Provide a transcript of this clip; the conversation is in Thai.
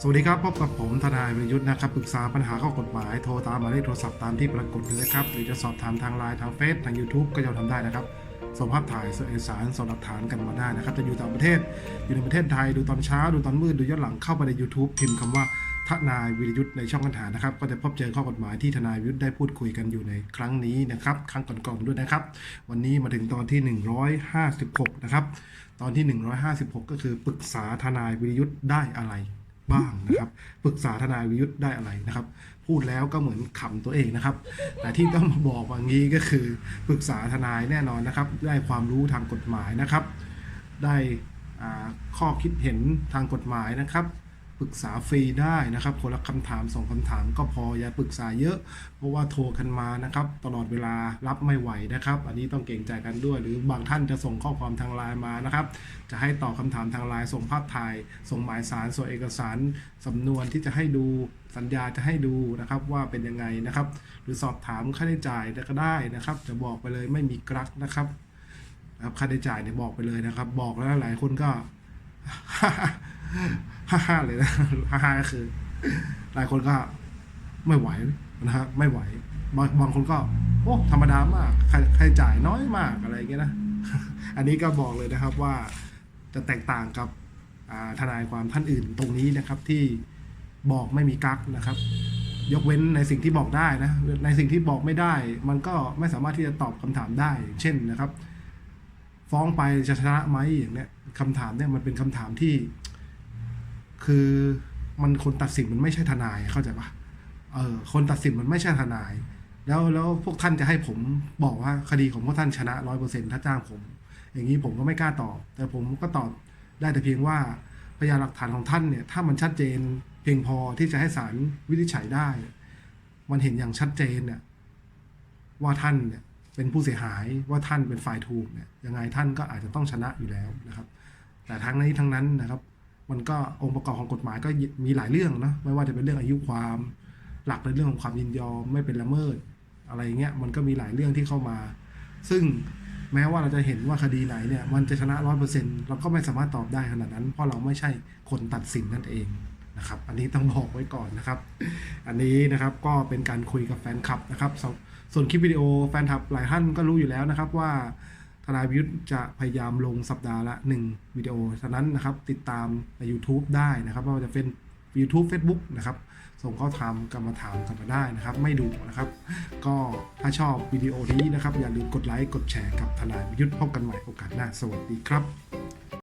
สวัสดีครับ พบกับผมทนายวิรยุทธ์นะครับปรึกษาปัญหาข้อกฎหมายโทรตามหมายเลขโทรศัพท์ตามที่ปรากฏเลยนะครับ หรือจะสอบถามทางไลน์ทางเฟซทาง YouTube ก็ยังทำได้นะครับส่งภาพถ่ายส่งเอกสารส่งหลักฐานกันมาได้นะครับ จะอยู่ต่างประเทศอยู่ในประเทศไทยดูตอนเช้าดูตอนมืดดูย้อนหลังเข้าไปใน YouTube พิมพ์คำว่าทนายวิรยุทธ์ในช่องค้นหานะครับ ก็จะพบเจอข้อกฎหมายที่ทนายวิรยุทธ์ได้พูดคุยกันอยู่ในครั้งนี้นะครับ ครั้งก่อนๆด้วยนะครับ วันนี้มาถึงตอนที่ 156 นะครับ ตอนที่ 156 ก็คือปรึกษาทนายวิรยุทธ์ได้อะไร บ้างนะครับปรึกษาทนายวิยุทธ์ได้อะไรนะครับ พูดแล้วก็เหมือนขำตัวเองนะครับ แต่ที่ต้องมาบอกว่างี้ก็คือปรึกษาทนายแน่นอนนะครับ ได้ความรู้ทางกฎหมายนะครับ ได้ข้อคิดเห็นทางกฎหมายนะครับ ปรึกษาฟรีได้นะครับ คนละคำถามส่งคำถามก็พออย่าปรึกษาเยอะ เพราะว่าโทรกันมานะครับ ตลอดเวลารับไม่ไหวนะครับ อันนี้ต้องเก่งใจกันด้วย หรือบางท่านจะส่งข้อความทางไลน์มานะครับ จะให้ตอบคำถามทางไลน์ส่งภาพถ่าย ส่งหมายสารส่งเอกสารสำนวนที่จะให้ดูสัญญาจะให้ดูนะครับว่าเป็นยังไงนะครับ หรือสอบถามค่าใช้จ่ายก็ได้นะครับ จะบอกไปเลยไม่มีกรักนะครับนะครับค่าใช้จ่ายเนี่ยบอกไปเลยนะครับ บอกแล้วหลายคนก็ ฮ่าฮ่าเลยนะฮ่าฮ่าก็คือ หลายคนก็ไม่ไหวนะฮะไม่ไหวบางบางคนก็ โอ้ธรรมดามากค่าค่าใช้จ่ายน้อยมากอะไรเงี้ยนะ อันนี้ก็บอกเลยนะครับว่าจะแตกต่างกับทนายความท่านอื่นตรงนี้นะครับที่บอกไม่มีกักนะครับ ยกเว้นในสิ่งที่บอกได้นะ ในสิ่งที่บอกไม่ได้ มันก็ไม่สามารถที่จะตอบคำถามได้ เช่นนะครับ ฟ้องไปจะชนะไหมอย่างเนี้ยคำถามเนี่ยมันเป็นคำถามที่ คือมันคนตัดสินมันไม่ใช่ทนายเข้าใจปะเออคนตัดสินมันไม่ใช่ทนาย แล้วแล้วพวกท่านจะให้ผมบอกว่าคดีของพวกท่านชนะร้อยเปอร์เซ็นต์ถ้าจ้างผม อย่างนี้ผมก็ไม่กล้าตอบ แต่ผมก็ตอบได้แต่เพียงว่าพยานหลักฐานของท่านเนี่ย ถ้ามันชัดเจนเพียงพอที่จะให้ศาลวินิจฉัยได้ มันเห็นอย่างชัดเจนเนี่ยว่าท่านเนี่ยเป็นผู้เสียหายว่าท่านเป็นฝ่ายถูกเนี่ยยังไงท่านก็อาจจะต้องชนะอยู่แล้วนะครับ แต่ทั้งนี้ทั้งนั้นนะครับ มันก็องค์ประกอบของกฎหมายก็มีหลายเรื่องนะไม่ว่าจะเป็นเรื่องอายุความ หลักในเรื่องของความยินยอมไม่เป็นละเมิด อะไรเงี้ยมันก็มีหลายเรื่องที่เข้ามา ซึ่งแม้ว่าเราจะเห็นว่าคดีไหนเนี่ยมันจะชนะร้อยเปอร์เซ็นต์เราก็ไม่สามารถตอบได้ขนาดนั้น เพราะเราไม่ใช่คนตัดสินนั่นเองนะครับ อันนี้ต้องบอกไว้ก่อนนะครับ อันนี้นะครับก็เป็นการคุยกับแฟนคลับนะครับสส่วนคลิปวิดีโอแฟนคลับหลายท่านก็รู้อยู่แล้วนะครับว่า ทนายวิยุทธจะพยายามลงสัปดาห์ละ 1 วิดีโอ ฉะนั้นนะครับติดตามใน YouTube ได้นะครับไม่ว่าจะเป็น YouTube Facebook นะครับ ส่งข้อถามกันมาถามกันมาได้นะครับ ไม่ดูนะครับ ก็ถ้าชอบวิดีโอนี้นะครับ อย่าลืมกดไลค์ กดแชร์กับทนายวิยุทธพบกันใหม่โอกาสหน้า สวัสดีครับ